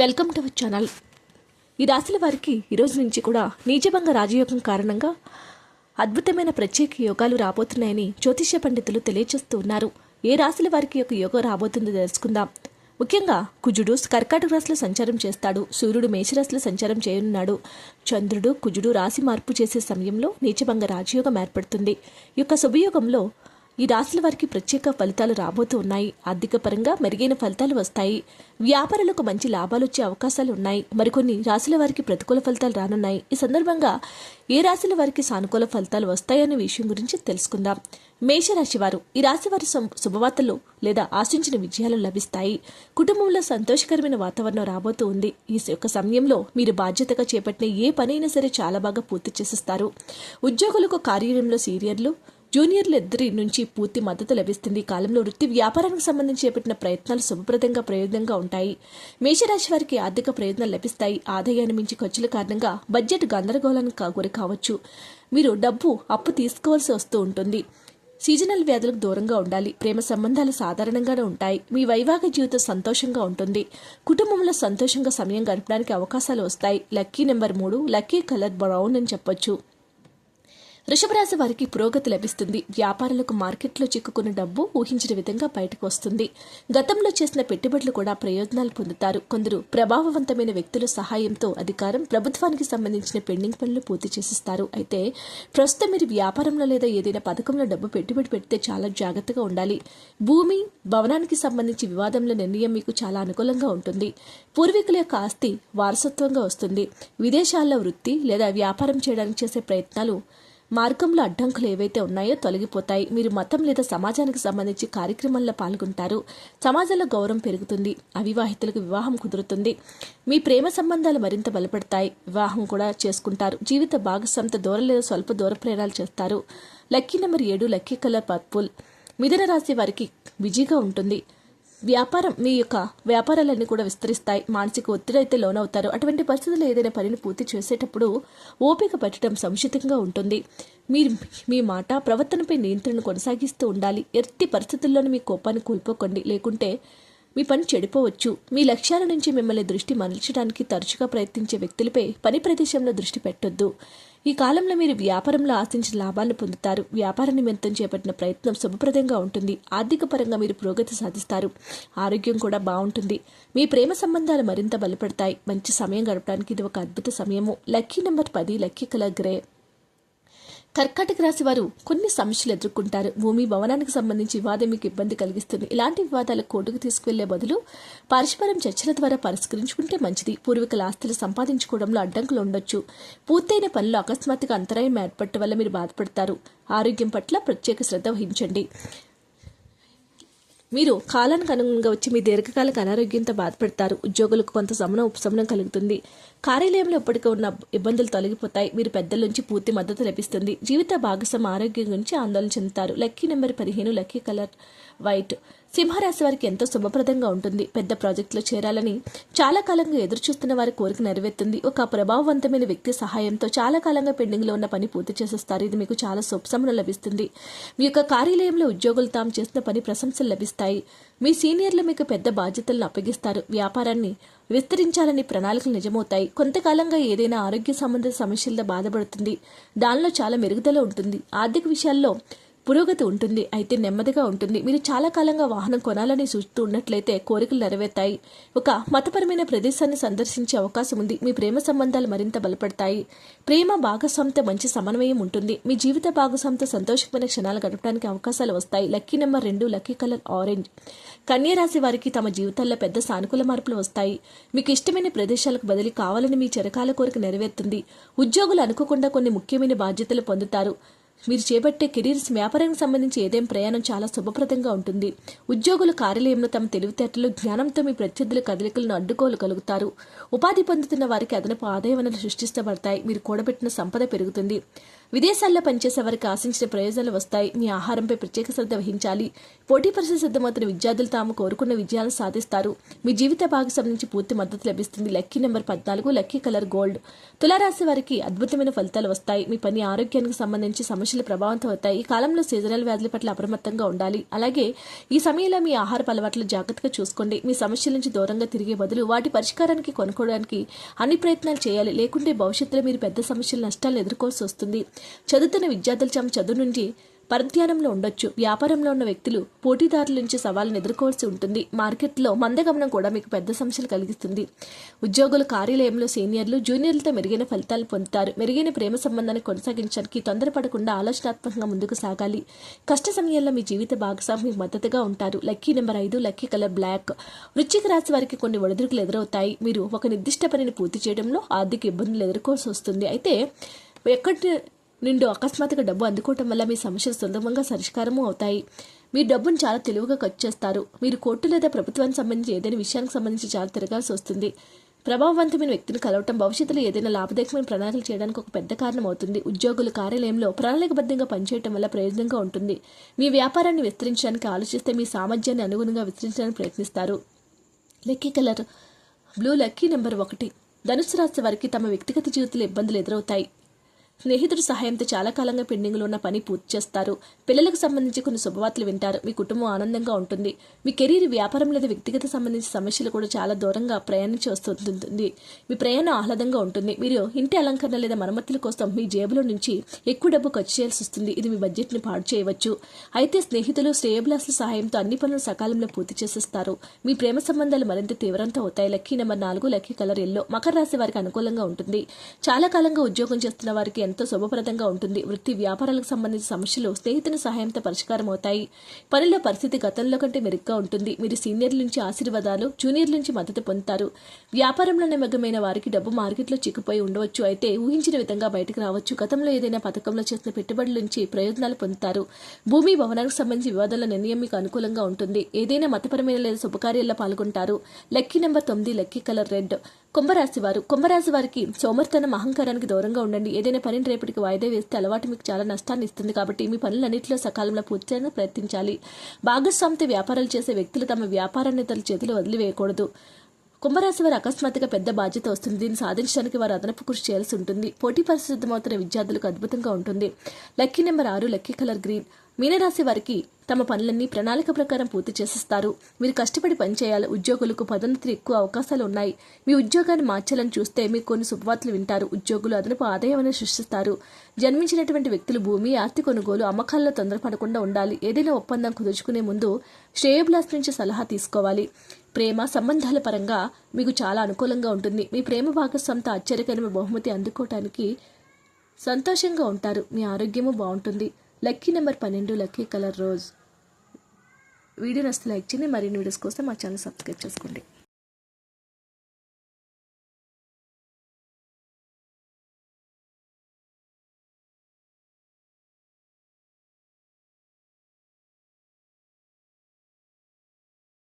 Welcome to our channel. ఈ రాశుల వారికి ఈరోజు నుంచి కూడా నీచభంగ రాజయోగం కారణంగా అద్భుతమైన ప్రత్యేక యోగాలు రాబోతున్నాయని జ్యోతిష్య పండితులు తెలియజేస్తూ ఉన్నారు. ఏ రాశుల వారికి యొక్క యోగం రాబోతుందో తెలుసుకుందాం. ముఖ్యంగా కుజుడు కర్కాటక రాశిలో సంచారం చేస్తాడు. సూర్యుడు మేషరాశిలో సంచారం చేయనున్నాడు. చంద్రుడు కుజుడు రాశి మార్పు చేసే సమయంలో నీచభంగ రాజయోగం ఏర్పడుతుంది. ఈ యొక్క శుభయోగంలో ఈ రాశుల వారికి ప్రత్యేక ఫలితాలు రాబోతూ ఉన్నాయి. ఆర్థిక పరంగా మెరుగైన ఫలితాలు వస్తాయి. వ్యాపారులకు మంచి లాభాలు వచ్చే అవకాశాలు ఉన్నాయి. మరికొన్ని రాశుల వారికి ప్రతికూల ఫలితాలు రానున్నాయి. ఈ సందర్భంగా ఏ రాశుల వారికి సానుకూల ఫలితాలు వస్తాయనే విషయం గురించి తెలుసుకుందాం. మేషరాశి వారు ఈ రాశి వారి శుభవార్తలు లేదా ఆశించిన విజయాలు లభిస్తాయి. కుటుంబంలో సంతోషకరమైన వాతావరణం రాబోతూ ఉంది. ఈ యొక్క సమయంలో మీరు బాధ్యతగా చేపట్టిన ఏ పనైనా సరే చాలా బాగా పూర్తి చేసేస్తారు. ఉద్యోగులకు కార్యాలయంలో సీరియర్లు జూనియర్లు ఇద్దరి నుంచి పూర్తి మద్దతు లభిస్తుంది. కాలంలో వృత్తి వ్యాపారానికి సంబంధించి చేపట్టిన ప్రయత్నాలు శుభప్రదంగా ప్రయోజనంగా ఉంటాయి. మేషరాశి వారికి ఆర్థిక ప్రయోజనాలు లభిస్తాయి. ఆదాయాన్ని మించి ఖర్చుల కారణంగా బడ్జెట్ గందరగోళానికి గురి కావచ్చు. మీరు డబ్బు అప్పు తీసుకోవాల్సి వస్తూ ఉంటుంది. సీజనల్ వ్యాధులకు దూరంగా ఉండాలి. ప్రేమ సంబంధాలు సాధారణంగానే ఉంటాయి. మీ వైవాహిక జీవితం సంతోషంగా ఉంటుంది. కుటుంబంలో సంతోషంగా సమయం గడపడానికి అవకాశాలు వస్తాయి. లక్కీ నెంబర్ మూడు లక్కీ కలర్ బ్రౌన్ అని చెప్పొచ్చు. వృషభ వారికి పురోగతి లభిస్తుంది. వ్యాపారులకు మార్కెట్లో చిక్కుకున్న డబ్బు ఊహించిన విధంగా బయటకు వస్తుంది. గతంలో చేసిన పెట్టుబడులు కూడా ప్రయోజనాలు పొందుతారు. కొందరు ప్రభావవంతమైన వ్యక్తుల సహాయంతో అధికారం ప్రభుత్వానికి సంబంధించిన పెండింగ్ పనులు పూర్తి చేసిస్తారు. అయితే ప్రస్తుతం మీరు వ్యాపారంలో లేదా ఏదైనా పథకంలో డబ్బు పెట్టుబడి పెడితే చాలా జాగ్రత్తగా ఉండాలి. భూమి భవనానికి సంబంధించి వివాదంలో నిర్ణయం మీకు చాలా అనుకూలంగా ఉంటుంది. పూర్వీకుల యొక్క ఆస్తి వారసత్వంగా వస్తుంది. విదేశాల్లో వృత్తి లేదా వ్యాపారం చేయడానికి చేసే ప్రయత్నాలు మార్గంలో అడ్డంకులు ఏవైతే ఉన్నాయో తొలగిపోతాయి. మీరు మతం లేదా సమాజానికి సంబంధించి కార్యక్రమాల్లో పాల్గొంటారు. సమాజంలో గౌరవం పెరుగుతుంది. అవివాహితులకు వివాహం కుదురుతుంది. మీ ప్రేమ సంబంధాలు మరింత బలపడతాయి. వివాహం కూడా చేసుకుంటారు. జీవిత భాగస్వామితో దూరం లేదా స్వల్ప దూర ప్రయాణాలు చేస్తారు. లక్కీ నెంబర్ ఏడు లక్కీ కలర్ పర్పుల్. మిథున రాశి వారికి బిజీగా ఉంటుంది. వ్యాపారం మీ యొక్క వ్యాపారాలన్నీ కూడా విస్తరిస్తాయి. మానసిక ఒత్తిడి అయితే లోనవుతారు. అటువంటి పరిస్థితుల్లో ఏదైనా పనిని పూర్తి చేసేటప్పుడు ఓపిక పట్టడం సముచితంగా ఉంటుంది. మీరు మీ మాట ప్రవర్తనపై నియంత్రణ కొనసాగిస్తూ ఉండాలి. ఎట్టి పరిస్థితుల్లోనూ మీ కోపాన్ని కోల్పోకండి. లేకుంటే మీ పని చెడిపోవచ్చు. మీ లక్ష్యాల నుంచి మిమ్మల్ని దృష్టి మరల్చడానికి తరచుగా ప్రయత్నించే వ్యక్తులపై పని ప్రదేశంలో దృష్టి పెట్టొద్దు. ఈ కాలంలో మీరు వ్యాపారంలో ఆశించిన లాభాలను పొందుతారు. వ్యాపార నిమిత్తం చేపట్టిన ప్రయత్నం శుభప్రదంగా ఉంటుంది. ఆర్థిక పరంగా మీరు పురోగతి సాధిస్తారు. ఆరోగ్యం కూడా బాగుంటుంది. మీ ప్రేమ సంబంధాలు మరింత బలపడతాయి. మంచి సమయం గడపడానికి ఇది ఒక అద్భుత సమయము. లక్కీ నెంబర్ పది లక్కీ కలర్ గ్రే కర్కాటక రాశి వారు కొన్ని సమస్యలు ఎదుర్కొంటారు. భూమి భవనానికి సంబంధించి వివాదం మీకు ఇబ్బంది కలిగిస్తుంది. ఇలాంటి వివాదాలు కోర్టుకు తీసుకువెళ్ళే బదులు పరస్పరం చర్చల ద్వారా పరిష్కరించుకుంటే మంచిది. పూర్వీకుల ఆస్తులు సంపాదించుకోవడంలో అడ్డంకులు ఉండొచ్చు. పూర్తయిన పనులు అకస్మాత్తుగా అంతరాయం ఏర్పడటం వల్ల మీరు బాధపడతారు. ఆరోగ్యం పట్ల ప్రత్యేక శ్రద్ధ వహించండి. మీరు కాలానికి అనుగుణంగా వచ్చి మీ దీర్ఘకాలిక అనారోగ్యంతో బాధపడతారు. ఉద్యోగులకు కొంత సమనం ఉపశమనం కలుగుతుంది. కార్యాలయంలో ఇప్పటికే ఉన్న ఇబ్బందులు తొలగిపోతాయి. మీరు పెద్దల నుంచి పూర్తి మద్దతు లభిస్తుంది. జీవిత భాగస్వామి ఆరోగ్యం గురించి ఆందోళన చెందుతారు. లక్కీ నెంబర్ పదిహేను లక్కీ కలర్ వైట్. సింహరాశి వారికి ఎంతో శుభప్రదంగా ఉంటుంది. పెద్ద ప్రాజెక్టులో చేరాలని చాలా కాలంగా ఎదురుచూస్తున్న వారి కోరిక నెరవేరుతుంది. ఒక ప్రభావవంతమైన వ్యక్తి సహాయంతో చాలా కాలంగా పెండింగ్లో ఉన్న పని పూర్తి చేసేస్తారు. ఇది మీకు చాలా శుభసమనం లభిస్తుంది. మీ యొక్క కార్యాలయంలో ఉద్యోగులు తాము చేసిన పని ప్రశంసలు లభిస్తాయి. మీ సీనియర్లు మీకు పెద్ద బాధ్యతలను అప్పగిస్తారు. వ్యాపారాన్ని విస్తరించాలని ప్రణాళికలు నిజమవుతాయి. కొంతకాలంగా ఏదైనా ఆరోగ్య సంబంధిత సమస్యలతో బాధపడుతుంది. దానిలో చాలా మెరుగుదల ఉంటుంది. ఆర్థిక విషయాల్లో పురోగతి ఉంటుంది అయితే నెమ్మదిగా ఉంటుంది. మీరు చాలా కాలంగా వాహనం కొనాలని చూస్తూ ఉన్నట్లయితే కోరికలు నెరవేర్తాయి. ఒక మతపరమైన ప్రదేశాన్ని సందర్శించే అవకాశం ఉంది. మీ ప్రేమ సంబంధాలు మరింత బలపడతాయి. ప్రేమ భాగస్వామితో మంచి సమన్వయం ఉంటుంది. మీ జీవిత భాగస్వామితో సంతోషకమైన క్షణాలు గడపడానికి అవకాశాలు వస్తాయి. లక్కీ నెంబర్ రెండు లక్కీ కలర్ ఆరెంజ్. కన్యరాశి వారికి తమ జీవితాల్లో పెద్ద సానుకూల మార్పులు వస్తాయి. మీకు ఇష్టమైన ప్రదేశాలకు బదిలీ కావాలని మీ చిరకాల కోరిక నెరవేరుతుంది. ఉద్యోగులు అనుకోకుండా కొన్ని ముఖ్యమైన బాధ్యతలు పొందుతారు. మీరు చేపట్టే కెరీర్స్ వ్యాపారానికి సంబంధించి ఏదేం ప్రయాణం చాలా శుభప్రదంగా ఉంటుంది. ఉద్యోగులు కార్యాలయంలో తమ తెలివితేటలు జ్ఞానంతో మీ ప్రత్యర్థుల కదలికలను అడ్డుకోగలుగుతారు ఉపాధి పొందుతున్న వారికి అదనపు ఆదాయ వనరులు సృష్టిస్తబడతాయి మీరు కూడబెట్టిన సంపద పెరుగుతుంది. విదేశాల్లో పనిచేసే వారికి ఆశించిన ప్రయోజనాలు వస్తాయి. మీ ఆహారంపై ప్రత్యేక శ్రద్ధ వహించాలి. పోటీ పరీక్ష సిద్ధమవుతున్న విద్యార్థులు తాము కోరుకున్న విజయాలను సాధిస్తారు. మీ జీవిత భాగస్వామి నుంచి పూర్తి మద్దతు లభిస్తుంది. లక్కీ నెంబర్ పద్నాలుగు లక్కీ కలర్ గోల్డ్. తులారాశి వారికి అద్భుతమైన ఫలితాలు వస్తాయి. మీ పని ఆరోగ్యానికి సంబంధించి సమస్య సమస్యలు ప్రభావంతం అవుతాయి. ఈ కాలంలో సీజనల్ వ్యాధుల పట్ల అప్రమత్తంగా ఉండాలి. అలాగే ఈ సమయంలో మీ ఆహార అలవాట్లు జాగ్రత్తగా చూసుకోండి. మీ సమస్యల నుంచి దూరంగా తిరిగే బదులు వాటి పరిష్కారానికి కొనుక్కోవడానికి అన్ని ప్రయత్నాలు చేయాలి. లేకుంటే భవిష్యత్తులో మీరు పెద్ద సమస్యలు నష్టాలను ఎదుర్కోవాల్సి వస్తుంది. చదువుతున్న విద్యార్థులు తమ చదువు నుండి పరధ్యానంలో ఉండొచ్చు. వ్యాపారంలో ఉన్న వ్యక్తులు పోటీదారుల నుంచి సవాళ్ళను ఎదుర్కోవాల్సి ఉంటుంది. మార్కెట్లో మందగమనం కూడా మీకు పెద్ద సమస్యలు కలిగిస్తుంది. ఉద్యోగుల కార్యాలయంలో సీనియర్లు జూనియర్లతో మెరుగైన ఫలితాలు పొందుతారు. మెరుగైన ప్రేమ సంబంధాన్ని కొనసాగించడానికి తొందరపడకుండా ఆలోచనాత్మకంగా ముందుకు సాగాలి. కష్ట సమయాల్లో మీ జీవిత భాగస్వామి మద్దతుగా ఉంటారు. లక్కీ నెంబర్ ఐదు లక్కీ కలర్ బ్లాక్. వృచ్చిక రాశి వారికి కొన్ని ఒడిదుడుకులు ఎదురవుతాయి. మీరు ఒక నిర్దిష్ట పనిని పూర్తి చేయడంలో ఆర్థిక ఇబ్బందులు ఎదుర్కోవాల్సి వస్తుంది. అయితే ఎక్కడి నిండు అకస్మాత్తుగా డబ్బు అందుకోవటం వల్ల మీ సమస్యలు సులభంగా పరిష్కారము అవుతాయి. మీ డబ్బును చాలా తెలివిగా ఖర్చు చేస్తారు. మీరు కోర్టు లేదా ప్రభుత్వానికి సంబంధించి ఏదైనా విషయానికి సంబంధించి చాలా తిరగాల్సి వస్తుంది. ప్రభావవంతమైన వ్యక్తిని కలవటం భవిష్యత్తులో ఏదైనా లాభదాయకమైన ప్రణాళికలు చేయడానికి ఒక పెద్ద కారణం అవుతుంది. ఉద్యోగుల కార్యాలయంలో ప్రణాళికబద్ధంగా పనిచేయడం వల్ల ప్రయోజనంగా ఉంటుంది. మీ వ్యాపారాన్ని విస్తరించడానికి ఆలోచిస్తే మీ సామర్థ్యాన్ని అనుగుణంగా విస్తరించడానికి ప్రయత్నిస్తారు. Lucky colour blue lucky number ఒకటి. ధనుసు రాశి వారికి తమ వ్యక్తిగత జీవితంలో ఇబ్బందులు ఎదురవుతాయి. స్నేహితుడి సహాయంతో చాలా కాలంగా పెండింగ్లో ఉన్న పని పూర్తి చేస్తారు. పిల్లలకు సంబంధించి కొన్ని శుభవార్తలు వింటారు. మీ కుటుంబం ఆనందంగా ఉంటుంది. మీ కెరీర్ వ్యాపారం లేదా వ్యక్తిగత సంబంధించిన సమస్యలు కూడా చాలా దూరంగా ప్రయాణించి వస్తుంటుంది. మీ ప్రయాణం ఆహ్లాదంగా ఉంటుంది. మీరు ఇంటి అలంకరణ లేదా మరమ్మతుల కోసం మీ జేబులో నుంచి ఎక్కువ డబ్బు ఖర్చు చేయాల్సి వస్తుంది. ఇది మీ బడ్జెట్ని పాడు చేయవచ్చు. అయితే స్నేహితులు శ్రేయబ్లాసుల సహాయంతో అన్ని పనులు సకాలంలో పూర్తి చేసేస్తారు. మీ ప్రేమ సంబంధాలు మరింత తీవ్రంతో అవుతాయి. లక్కీ నెంబర్ నాలుగు లక్కీ కలర్ ఎల్లో మకర రాశి వారికి అనుకూలంగా ఉంటుంది. చాలా కాలంగా ఉద్యోగం చేస్తున్న వారికి ఎంతో శుభప్రదంగా ఉంటుంది. వృత్తి వ్యాపారాలకు సంబంధించిన సమస్యలు స్నేహితుల సహాయంతో పరిష్కారం అవుతాయి. పనిలో పరిస్థితి గతంలో కంటే మెరుగ్గా ఉంటుంది. మీరు సీనియర్ల నుంచి ఆశీర్వాదాలు జూనియర్ల నుంచి మద్దతు పొందుతారు. వ్యాపారంలో నిమగ్నమైన వారికి డబ్బు మార్కెట్లో చిక్కుపోయి ఉండవచ్చు. అయితే ఊహించిన విధంగా బయటకు రావచ్చు. గతంలో ఏదైనా పథకంలో చేసిన పెట్టుబడుల నుంచి ప్రయోజనాలు పొందుతారు. భూమి భవనానికి సంబంధించి వివాదాల నిర్ణయం మీకు అనుకూలంగా ఉంటుంది. ఏదైనా మతపరమైన లేదా శుభకార్యాల్లో పాల్గొంటారు. లక్కీ నెంబర్ తొమ్మిది లక్కీ కలర్ రెడ్. కుంభరాశి వారు. కుంభరాశి వారికి సోమర్తనం అహంకారానికి దూరంగా ఉండండి. ఏదైనా పనిని రేపటికి వాయిదా వేస్తే అలవాటు మీకు చాలా నష్టాన్ని ఇస్తుంది కాబట్టి మీ పనులన్నింటిలో సకాలంలో పూర్తి చేయడానికి ప్రయత్నించాలి. భాగస్వామితో వ్యాపారాలు చేసే వ్యక్తులు తమ వ్యాపారాన్ని తన చేతిలో వదిలివేయకూడదు. కుంభరాశి వారు అకస్మాత్తుగా పెద్ద బాధ్యత వస్తుంది. దీన్ని సాధించడానికి వారు అదనపు కృషి చేయాల్సి ఉంటుంది. పోటీ పరిశుద్ధమవుతున్న విద్యార్థులకు అద్భుతంగా ఉంటుంది. లక్కీ నెంబర్ ఆరు లక్కీ కలర్ గ్రీన్. మీనరాశి వారికి తమ పనులన్నీ ప్రణాళిక ప్రకారం పూర్తి చేసిస్తారు. మీరు కష్టపడి పనిచేయాలి. ఉద్యోగులకు పదోన్నతి ఎక్కువ అవకాశాలు ఉన్నాయి. మీ ఉద్యోగాన్ని మార్చాలని చూస్తే మీకు కొన్ని శుభవార్తలు వింటారు. ఉద్యోగులు అదనపు ఆదాయాన్ని సృష్టిస్తారు. జన్మించినటువంటి వ్యక్తులు భూమి ఆస్తి కొనుగోలు అమ్మకాల్లో తొందరపడకుండా ఉండాలి. ఏదైనా ఒప్పందం కుదుర్చుకునే ముందు శ్రేయబ్లాస్ నుంచి సలహా తీసుకోవాలి. ప్రేమ సంబంధాల పరంగా మీకు చాలా అనుకూలంగా ఉంటుంది. మీ ప్రేమ భాగస్వామితో ఆశ్చర్యకరమైన బహుమతి అందుకోవటానికి సంతోషంగా ఉంటారు. మీ ఆరోగ్యము బాగుంటుంది. లక్కీ నెంబర్ పన్నెండు లక్కీ కలర్ రోజ్. వీడియో నచ్చితే లైక్ చేయండి మరిన్ని వీడియోస్ కోసం మా ఛానల్ సబ్స్క్రైబ్ చేసుకోండి.